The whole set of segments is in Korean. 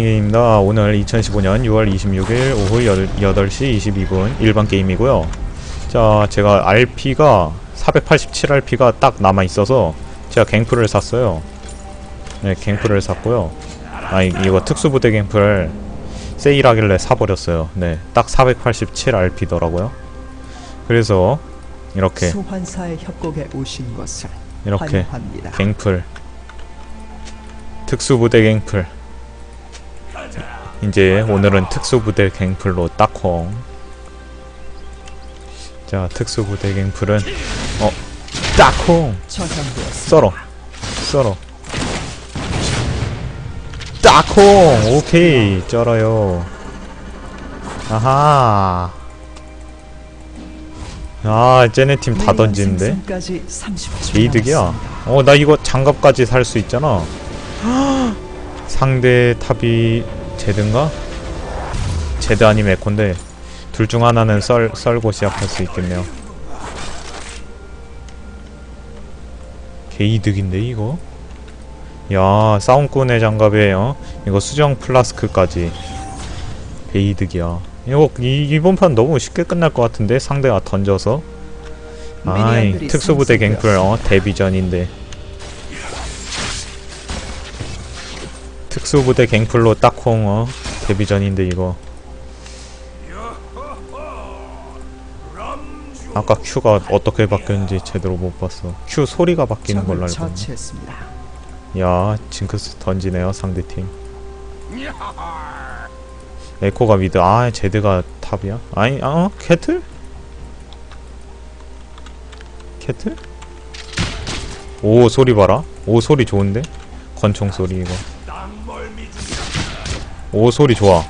입니다. 오늘 2015년 6월 26일 오후 8시 22분 일반 게임이고요. 자, 제가 RP가 487RP가 딱 남아 있어서 제가 갱플을 샀어요. 네, 갱플을 샀고요. 아, 이- 이거 특수부대 갱플 세일하길래 사버렸어요. 네, 딱 487RP더라고요. 그래서 이렇게 소환사의 협곡에 오신 것을 이렇게 환영합니다. 갱플 특수부대 갱플 이제 오늘은 특수부대 갱플로 딱콩 자 특수부대 갱플은 어 딱콩. 썰어 썰어 딱콩 오케이 쩔어요 아하 아 쟤네 팀 다 던지는데 생성까지 30초 개이득이야. 남았습니다. 어, 나 이거 장갑까지 살 수 있잖아. 상대 탑이 제드인가? 제드 아니면 에콘데 둘 중 하나는 썰, 썰고 시작할 수 있겠네요. 개이득인데 이거? 야, 싸움꾼의 장갑에 어? 이거 수정 플라스크까지 개이득이야. 이거 이, 이번 판 너무 쉽게 끝날 것 같은데 상대가 던져서 아이 특수부대 갱플 어 데뷔전인데 특수부대 갱플로 딱콩 어 데뷔 전인데 이거 아까 Q가 어떻게 바뀌었는지 제대로 못 봤어 Q 소리가 바뀌는 걸로 알고 있네. 야 징크스 던지네요 상대팀 에코가 미드 아 제드가 탑이야? 아니 어? 캐틀? 캐틀? 오 소리 봐라 오 소리 좋은데? 권총 소리 이거 오 소리 좋아.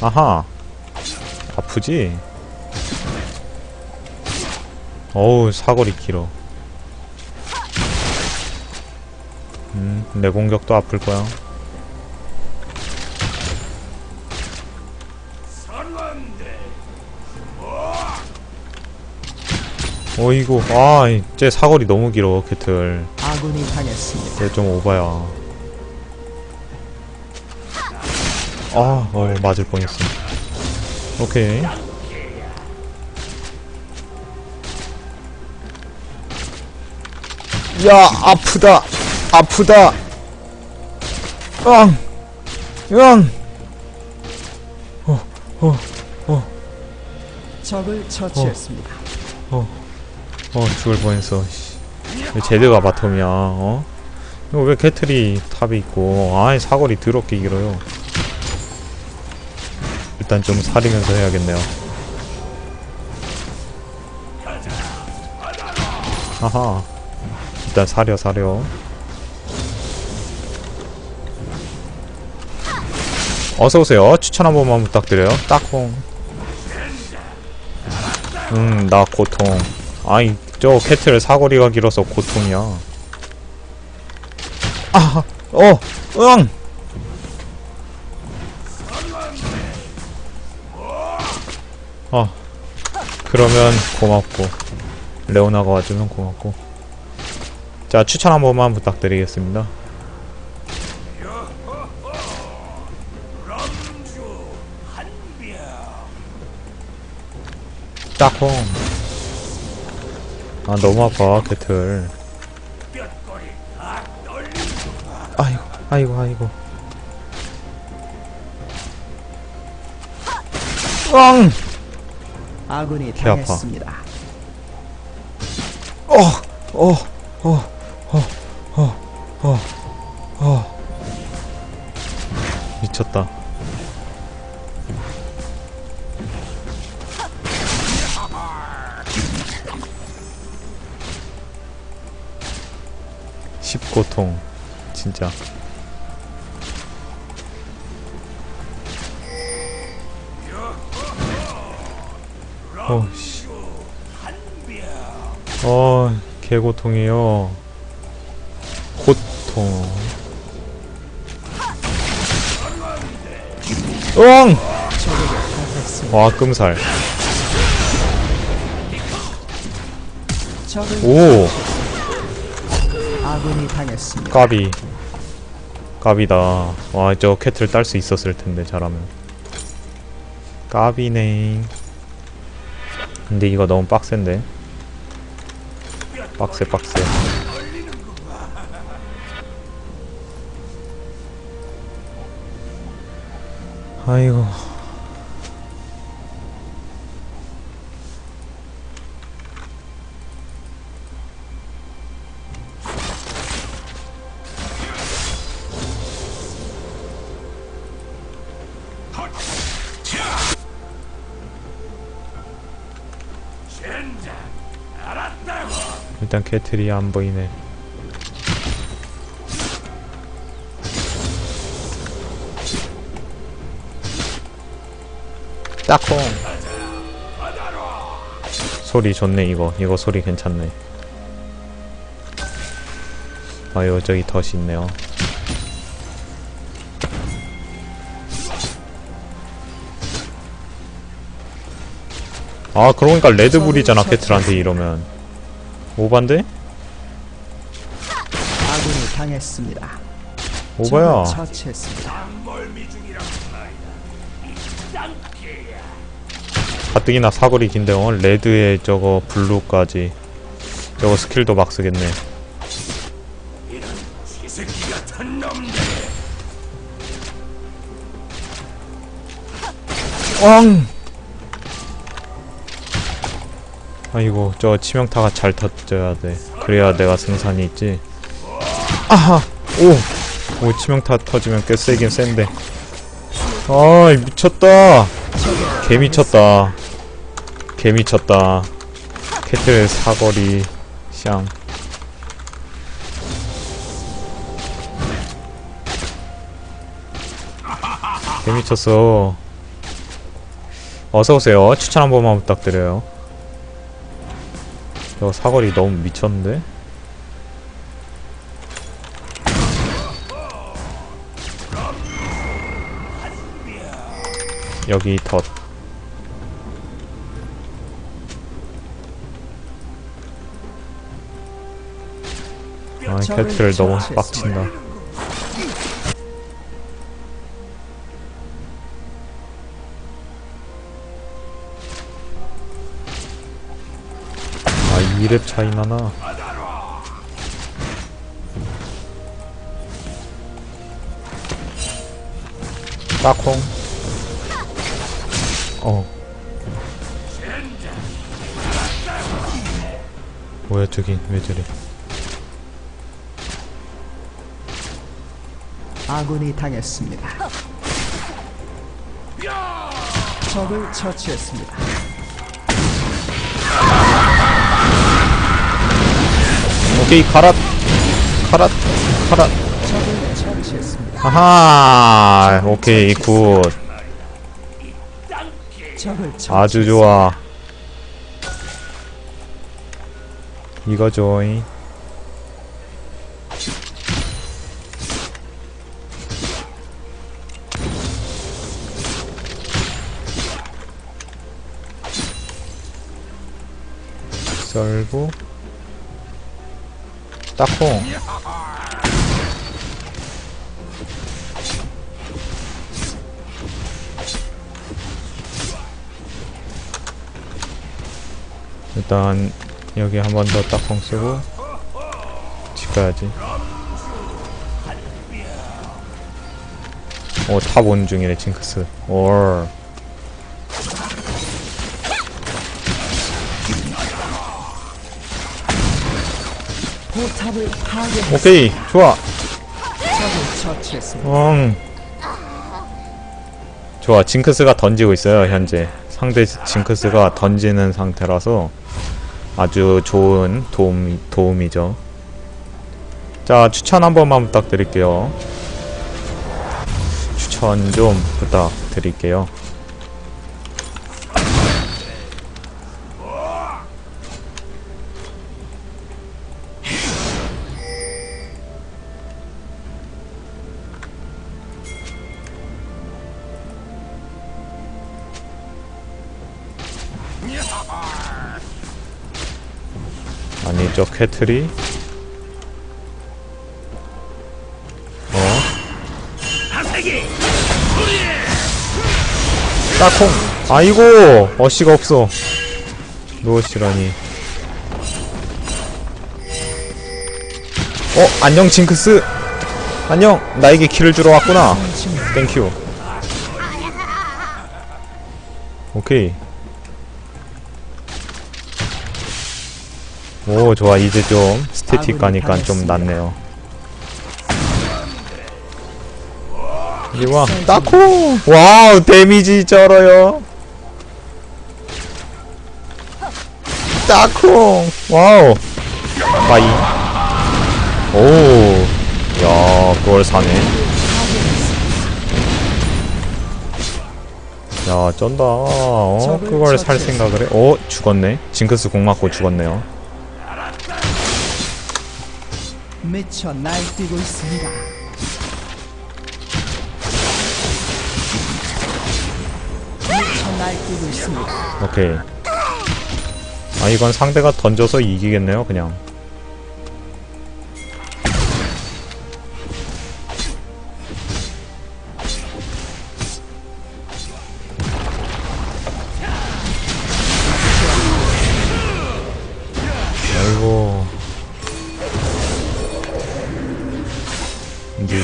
아하. 아프지? 어우 사거리 길어. 음, 내 공격도 아플 거야 어이구 아쟤 사거리 너무 길어 캐틀 아군이 당했습니다. 얘좀 오바야. 아, 어 맞을 뻔했어. 오케이. 야 아프다. 아프다. 응응 적을 처치했습니다. 어 죽을 뻔했어. 씨. 왜 제드가 바텀이야 어? 이거 왜 캐틀이 탑에 있고? 아이 사거리 더럽게 길어요. 일단 좀 사리면서 해야겠네요. 아하. 일단 사려 사려. 어서오세요. 추천 한 번만 부탁드려요. 딱콩 음나 고통 아이 저 캐틀 사거리가 길어서 고통이야 아, 어, 응. 아, 그러면 고맙고 레오나가 와주면 고맙고. 자, 추천 한 번만 부탁드리겠습니다. 딱콩. 아, 너무 아파, 캐틀. 아이고, 아이고, 아이고. 꽝! 아군이 개 아파. 당했습니다. 어, 어, 어, 어, 어, 어, 어. 미쳤다. 고통, 진짜. 어, 씨. 어, 개고통이에요. 고통. 응! 와, 끔살. 오! 아군이 당했습니다. 까비. 까비다. 와 저 캐틀 딸 수 있었을 텐데 잘하면. 까비네. 근데 이거 너무 빡센데? 빡세 빡세. 아이고 일단 캐틀이 안 보이네. 딱콩. 소리 좋네 이거. 이거 소리 괜찮네. 아유 저기 덫이 있네요. 아 그러니까 레드불이잖아 캐틀한테 이러면 오반데? 아군이 당했습니다. 오바야. 가뜩이나 사거리 긴데 어 레드에 저거 블루까지 저거 스킬도 막 쓰겠네 엉 아이고 저 치명타가 잘 터져야 돼 그래야 내가 승산이 있지 아하 오! 오 치명타 터지면 꽤 세긴 센데 아 미쳤다 개 미쳤다. 개 미쳤다. 캐틀 사거리 샹. 개 미쳤어. 어서 오세요. 추천 한 번만 부탁드려요. 저 사거리 너무 미쳤는데? 여기 덧. 아, 캐틀 너무 빡친다. 2렙 차이 나나? 딱콩. 어. 뭐야, 저기, 왜 저래. 아군이 당했습니다. 적을 처치했습니다. 오케이, 가라! 가라! 가라! 아하! 오케이, 굿. 아주 좋아. 이거죠잉. 썰고 딱콩 일단 여기 한 번 더 딱콩 쓰고 집 가야지. 오 탑 온 중이네 징크스. 올 포탑을 파괴. 오케이 좋아. 적을 처치했습니다. 응 좋아 징크스가 던지고 있어요 현재. 상대 징크스가 던지는 상태라서 아주 좋은 도움, 도움이죠. 자 추천 한 번만 부탁드릴게요. 추천 좀 부탁드릴게요 아니 저 캐트리 어? 따콩! 아이고! 어씨가 없어. 무엇이라니. 어 안녕 징크스. 안녕 나에게 키를 주러 왔구나. 땡큐 오케이. 오 좋아. 이제 좀 스태틱 가니까 좀 낫네요. 이리와. 따콩 와우 데미지 쩔어요. 따콩 와우. 빠이. 오야 그걸 사네. 야 쩐다. 어 그걸 살 생각을 해? 어 죽었네. 징크스 공 맞고 죽었네요 미쳐 날뛰고 있습니다. 미쳐 날뛰고 있습니다. 오케이 아 이건 상대가 던져서 이기겠네요 그냥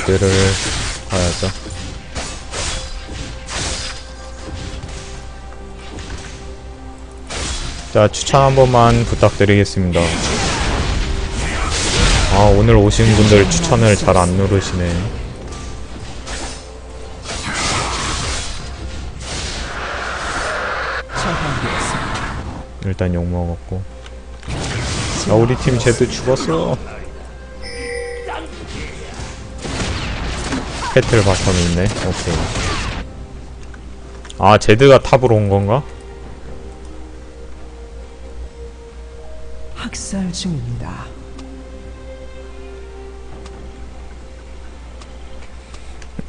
무대를 봐야죠. 자 추천 한 번만 부탁드리겠습니다. 아 오늘 오신 분들 추천을 잘 안 누르시네. 일단 욕먹었고. 아 우리 팀 제드 죽었어 패틀 바텀이 있네 오케이 아 제드가 탑으로 온 건가? 학살 중입니다.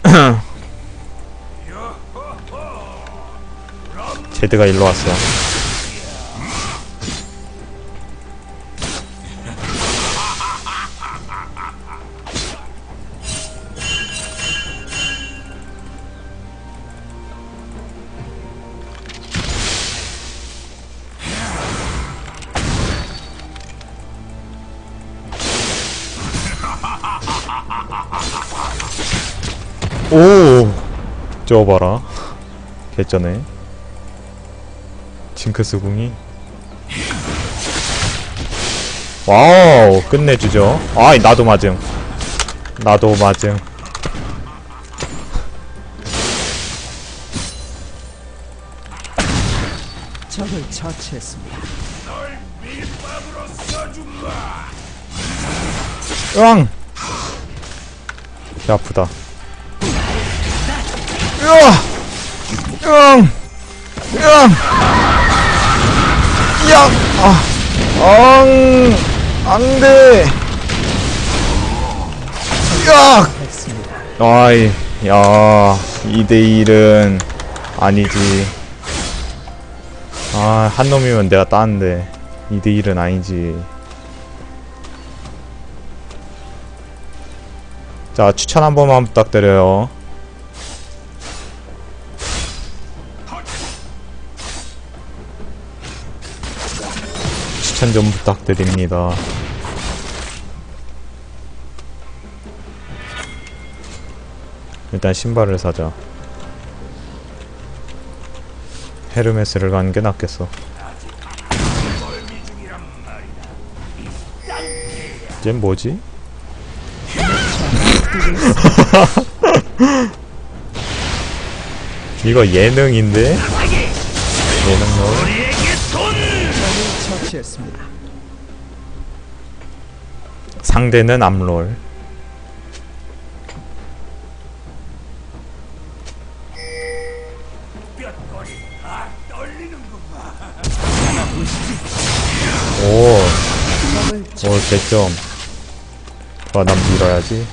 제드가 일로 왔어 오! 저거 봐라. 개쩌네. 징크스 궁이. 와우 끝내주죠. 아이 나도 맞음. 나도 맞음. 적을 처치했습니다. 으앙! 개 아프다 으앙 으앙 야 아, 앙 안돼 야 했습니다. 아이, 야, 2대1은 아니지. 아, 한 놈이면 내가 따는데, 2대1은 아니지. 자, 추천 한 번만 부탁드려요. 추천 좀 부탁드립니다. 일단 신발을 사자. 헤르메스를 가는 게 낫겠어. 쟨 뭐지? 이거 예능인데? 예능 롤? 처치했습니다. 상대는 암롤. 오, 오, 개점. 와, 난 밀어야지.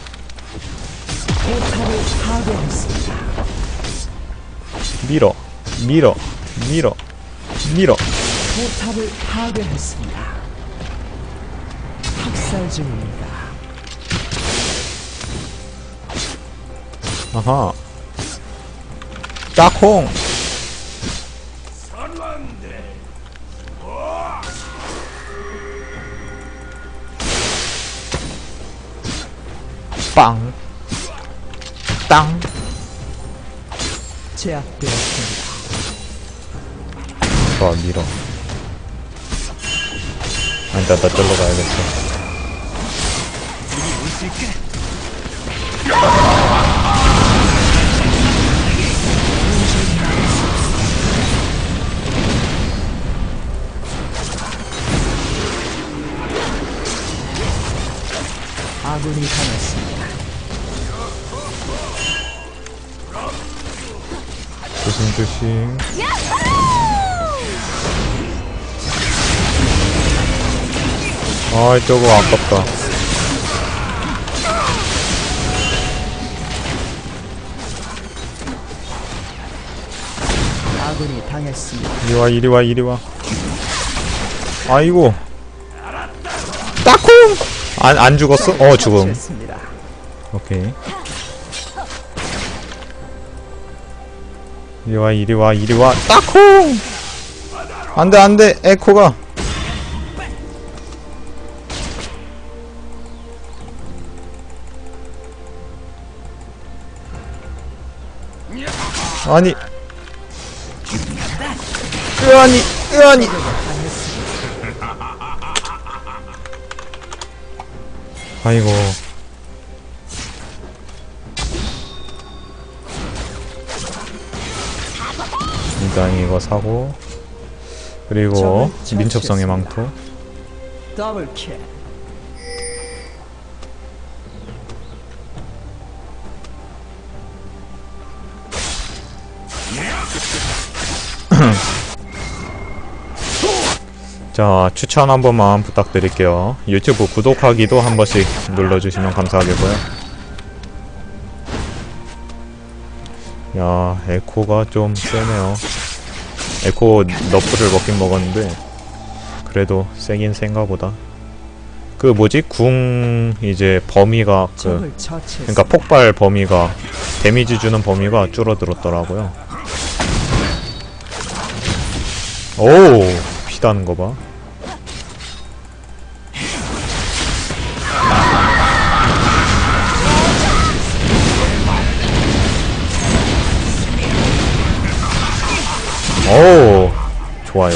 밀어, 밀어, 밀어, 밀어. 포탑을 파괴했습니다. 학살 중입니다. 아하. 딱콩 빵 땅. 제압되었습니다. 좋아 밀어 아니다 나 절로 가야겠어. 아군이 당했습니다. 조심 조심 아 저거 아깝다. 아군이 당했습니다. 이리와 이리와 이리와. 아이고. 따콩 안, 안 죽었어? 어 죽음. 처치했습니다. 오케이. 이리와 이리와 이리와. 따콩 안돼 안돼. 에코가 아니. 으아니 으아니. 아이고 일단 이거 사고. 그리고 민첩성의. 망토. 더블 킬. 자 추천 한 번만 부탁드릴게요. 유튜브 구독하기도 한 번씩 눌러주시면 감사하겠고요. 야 에코가 좀 세네요. 에코 너프를 먹긴 먹었는데 그래도 세긴 센가 보다. 그 뭐지? 궁 이제 범위가 그. 그러니까 폭발 범위가 데미지 주는 범위가 줄어들었더라고요. 오 피다는 거 봐. 오 좋아요.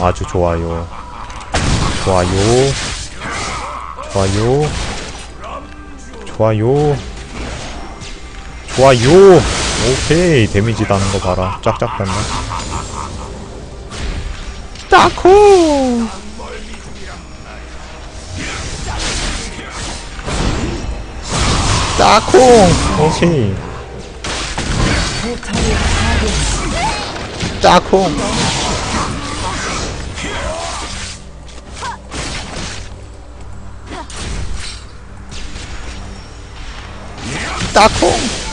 아주 좋아요. 좋아요. 좋아요. 좋아요. 좋아요. 오케이. 데미지 나는 거 봐라. 쫙쫙 됐네. 따코. 따콩. 오케이. 따콩. 따콩.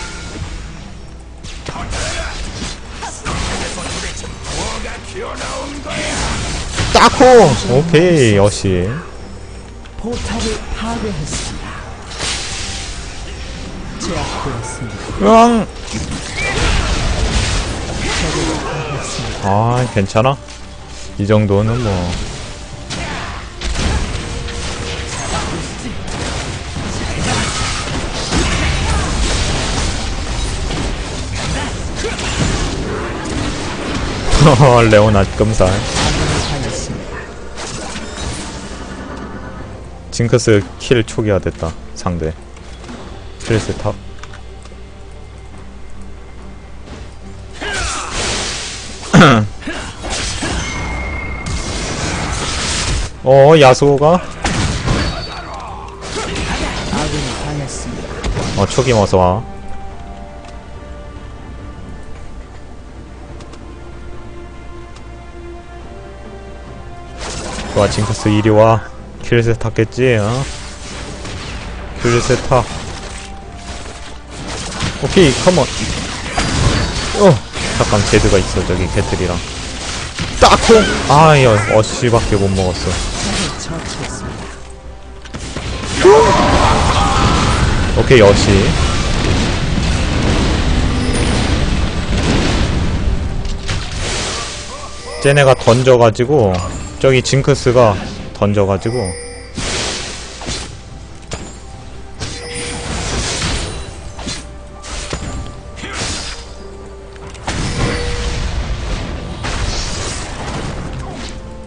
따콩. 오케이. 역시. 포탑을 파괴했습니다. 제압되었습니다. 으앙. 아, 괜찮아? 이 정도는 뭐. 레오나 금살. 징크스 킬 초기화 됐다. 상대. 킬스 탑. 어, 당했습니다. 어, 초기 어서 와. 좋아, 징크스 이리 와. 귤셋 탔겠지? 어? 귤셋 타. 오케이 컴온 어 잠깐 제드가 있어 저기 개틀이랑. 딱콩! 아이 어, 어씨밖에 못 먹었어. 오케이 어씨 쟤네가 던져가지고 저기 징크스가 던져가지고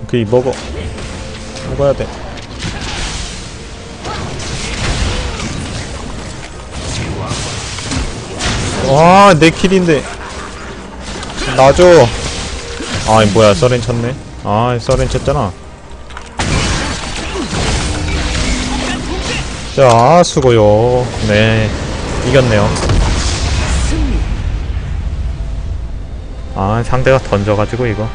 그이 먹어 먹어야 돼 와, 내 킬인데. 놔줘. 아, 이 뭐야, 서렌 쳤네. 아, 서렌 쳤잖아. 자, 수고요. 네, 이겼네요. 아, 상대가 던져가지고, 이거.